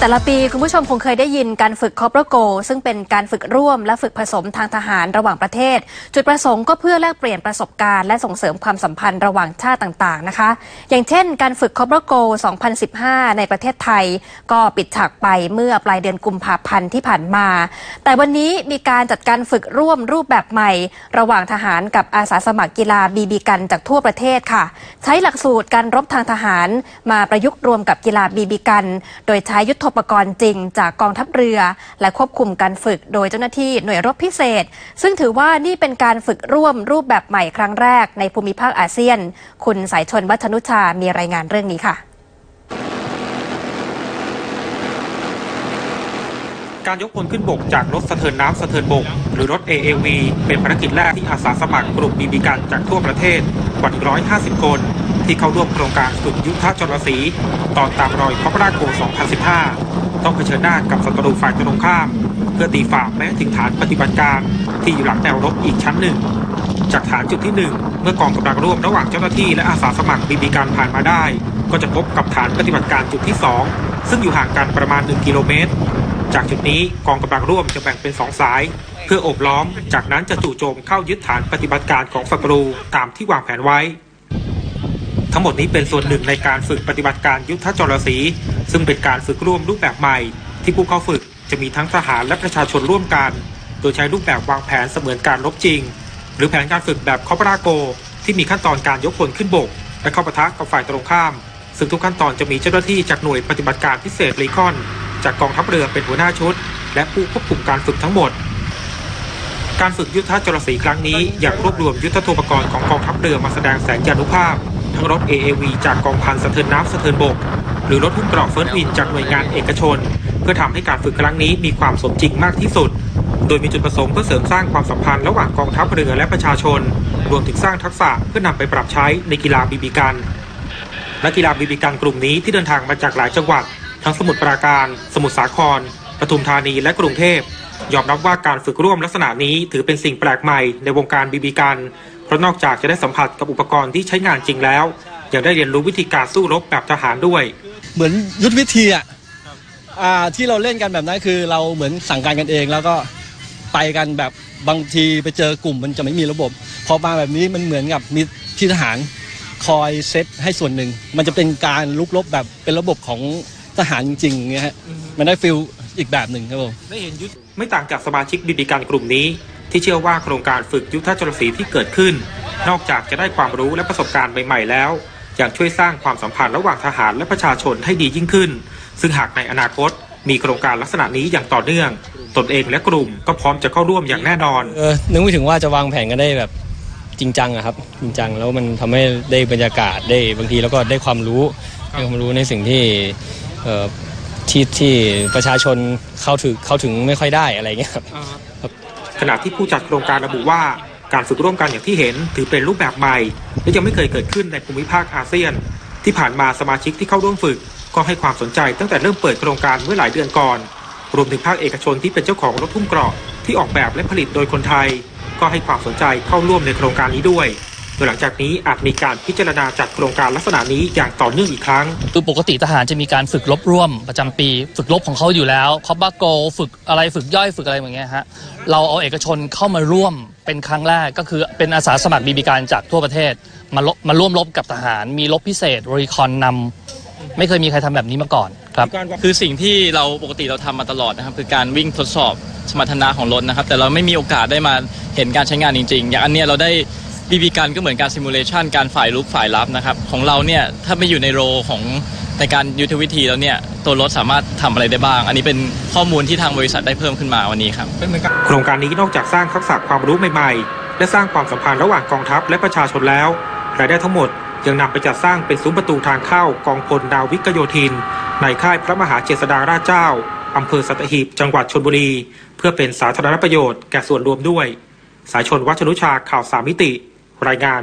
แต่ละปีคุณผู้ชมคงเคยได้ยินการฝึกคอปโก ซึ่งเป็นการฝึกร่วมและฝึกผสมทางทหารระหว่างประเทศ จุดประสงค์ก็เพื่อแลกเปลี่ยนประสบการณ์และส่งเสริมความสัมพันธ์ระหว่างชาติต่างๆนะคะ อย่างเช่น การฝึกคอปโก 2015 ในประเทศไทย ก็ปิดฉากไปเมื่อปลายเดือนกุมภาพันธ์ที่ผ่านมา แต่วันนี้มีการจัดการฝึกร่วมรูปแบบใหม่ ระหว่างทหารกับอาสาสมัครกีฬาบีบีกันจากทั่วประเทศค่ะ ใช้หลักสูตรการรบทางทหาร มาประยุกต์รวมกับกีฬาบีบีกัน โดยใช้ยุทธปกรณ์จริงจากกองทัพเรือ และควบคุมการฝึกโดยเจ้าหน้าที่หน่วยรบพิเศษ ซึ่งถือว่านี่เป็นการฝึกร่วมรูปแบบใหม่ครั้งแรกในภูมิภาคอาเซียน คุณสายชนวัฒนุชา มีรายงานเรื่องนี้ค่ะการยกพลขึ้นบกจากรถสะเทินน้ำสะเทินบก หรือรถ AAV เป็นภารกิจแรกที่อาสาสมัครกลุ่มบีบีกันจากทั่วประเทศกว่า 150 คน ที่เข้าร่วมโครงการฝึกยุทธจรศรีตอนตามรอยคอปราโก2015 ต้องเผชิญหน้ากับศัตรูฝ่ายตรงข้าม เพื่อตีฝ่าแม้ถึงฐานปฏิบัติการ ที่อยู่หลังแนวรบอีกชั้นหนึ่ง จากฐานจุดที่ 1 เมื่อกองกำลังร่วมระหว่างเจ้าหน้าที่และอาสาสมัครบีบีกันผ่านมาได้ ก็จะพบกับฐานปฏิบัติการจุดที่ 2 ซึ่งอยู่ห่างกันประมาณ 1 กิโลเมตร จากจุดนี้กองกำลังร่วมจะแบ่งเป็นสองสายเพื่อโอบล้อม จากนั้นจะจู่โจมเข้ายึดฐานปฏิบัติการของศัตรูตามที่วางแผนไว้ ทั้งหมดนี้เป็นส่วนหนึ่งในการฝึกปฏิบัติการยุทธจรศรีซึ่งเป็นการฝึกร่วมรูปแบบใหม่ ที่ผู้เข้าฝึกจะมีทั้งทหารและประชาชนร่วมกัน โดยใช้รูปแบบวางแผนเสมือนการรบจริง หรือแผนการฝึกแบบคอปราโก ที่มีขั้นตอนการยกพลขึ้นบก และเข้าปะทะกับฝ่ายตรงข้าม ซึ่งทุกขั้นตอนจะมีเจ้าหน้าที่จากหน่วยปฏิบัติการพิเศษรีคอน จากกองทัพเรือเป็นหัวหน้าชุด และผู้ควบคุมการฝึกทั้งหมดการฝึกยุทธจรศรีครั้งนี้อยากรวบรวมยุทธโภปกรณ์ของกองทัพเรือมาแสดงแสงยานุภาพ ทั้งรถ AAV จากกองพันสะเทินน้ำสะเทินบก หรือรถหุ้มเกราะเฟิร์สวินจากหน่วยงานเอกชน เพื่อทำให้การฝึกครั้งนี้มีความสมจริงมากที่สุด โดยมีจุดประสงค์เพื่อเสริมสร้างความสัมพันธ์ระหว่างกองทัพเรือและประชาชน รวมถึงสร้างทักษะเพื่อนำไปปรับใช้ในกีฬาบีบีกันนักกีฬาบีบีกันกลุ่มนี้ที่เดินทางมาจากหลายจังหวัด ทั้งสมุทรปราการ สมุทรสาครปทุมธานีและกรุงเทพยอมรับว่าการฝึกร่วมลักษณะนี้ถือเป็นสิ่งแปลกใหม่ในวงการบีบีกัน เพราะนอกจากจะได้สัมผัสกับอุปกรณ์ที่ใช้งานจริงแล้ว ยังได้เรียนรู้วิธีการสู้รบแบบทหารด้วย เหมือนยุทธวิธีอะอ่าที่เราเล่นกันแบบนั้นคือเราเหมือนสั่งการกันเองแล้วก็ไปกันแบบบางทีไปเจอกลุ่มมันจะไม่มีระบบ พอมาแบบนี้มันเหมือนกับมีที่ทหารคอยเซตให้ส่วนหนึ่ง มันจะเป็นการลุกลบแบบเป็นระบบของทหารจริงๆอย่างเงี้ยฮะมันได้ฟิลอีกแบบหนึ่งครับผมได้เห็นยุทธไม่ต่างจากสมาชิกบีบีกันกลุ่มนี้ ที่เชื่อว่าโครงการฝึกยุทธจรศรีที่เกิดขึ้น นอกจากจะได้ความรู้และประสบการณ์ใหม่ๆแล้วยังช่วยสร้างความสัมพันธ์ระหว่างทหารและประชาชนให้ดียิ่งขึ้น ซึ่งหากในอนาคตมีโครงการลักษณะนี้อย่างต่อเนื่อง ตนเองและกลุ่มก็พร้อมจะเข้าร่วมอย่างแน่นอนเออนึกไม่ถึงว่าจะวางแผนกันได้แบบจริงจังอะครับ จริงจังแล้วมันทำให้ได้บรรยากาศได้บางทีแล้วก็ได้ความรู้ได้ความรู้ในสิ่งที่เอ่อที่ที่ประชาชนเข้าถึงเข้าถึงไม่ค่อยได้อะไรเงี้ยครับ ขณะที่ผู้จัดโครงการระบุว่าการฝึกร่วมกันอย่างที่เห็นถือเป็นรูปแบบใหม่ และยังไม่เคยเกิดขึ้นในภูมิภาคอาเซียน ที่ผ่านมาสมาชิกที่เข้าร่วมฝึก ก็ให้ความสนใจตั้งแต่เริ่มเปิดโครงการเมื่อหลายเดือนก่อน รวมถึงภาคเอกชนที่เป็นเจ้าของรถทุ่มเกราะที่ออกแบบและผลิตโดยคนไทย ก็ให้ความสนใจเข้าร่วมในโครงการนี้ด้วย ดยหลังจากนี้อาจมีการพิจารณาจัดโครงการลักษณะนี้อย่างต่อเนื่องอีกครั้งคือปกติทหารจะมีการฝึกรบร่วมประจำปี ฝึกรบของเขาอยู่แล้วคอปบาโกฝึกอะไรฝึกย่อยฝึกอะไรอย่างเงี้ยฮะเราเอาเอกชนเข้ามาร่วมเป็นครั้งแรกก็คือเป็นอาสาสมัครบีบีการจากทั่วประเทศ มาลบมาร่วมรบกับทหาร มีรบพิเศษรีคอนนำไม่เคยมีใครทำแบบนี้มาก่อนครับคือสิ่งที่เราปกติเราทำมาตลอดนะครับคือการวิ่งทดสอบสมรรถนะของรถนะครับ แต่เราไม่มีโอกาสได้มาเห็นการใช้งานจริง ๆ อย่างอันเนี้ยเราได้ บีบีกันก็เหมือนการซิมูเลชันการฝ่ายลุกฝ่ายรับนะครับ ของเราเนี่ยถ้าไม่อยู่ในโรของในการยุทธวิธีแล้วเนี่ยตัวรถสามารถทำอะไรได้บ้าง อันนี้เป็นข้อมูลที่ทางบริษัทได้เพิ่มขึ้นมาวันนี้ครับโครงการนี้นอกจากสร้างทักษะความรู้ใหม่ๆ และสร้างความสัมพันธ์ระหว่างกองทัพและประชาชนแล้ว รายได้ทั้งหมดยังนำไปจัดสร้างเป็นซุ้มประตูทางเข้ากองพลดาวิกโยธิน ในค่ายพระมหาเจษฎาราชเจ้าอำเภอสัตหีบจังหวัดชลบุรี เพื่อเป็นสาธารณประโยชน์แก่ส่วนรวมด้วย สายชนวัชนุชาข่าวสามมิติ รายงาน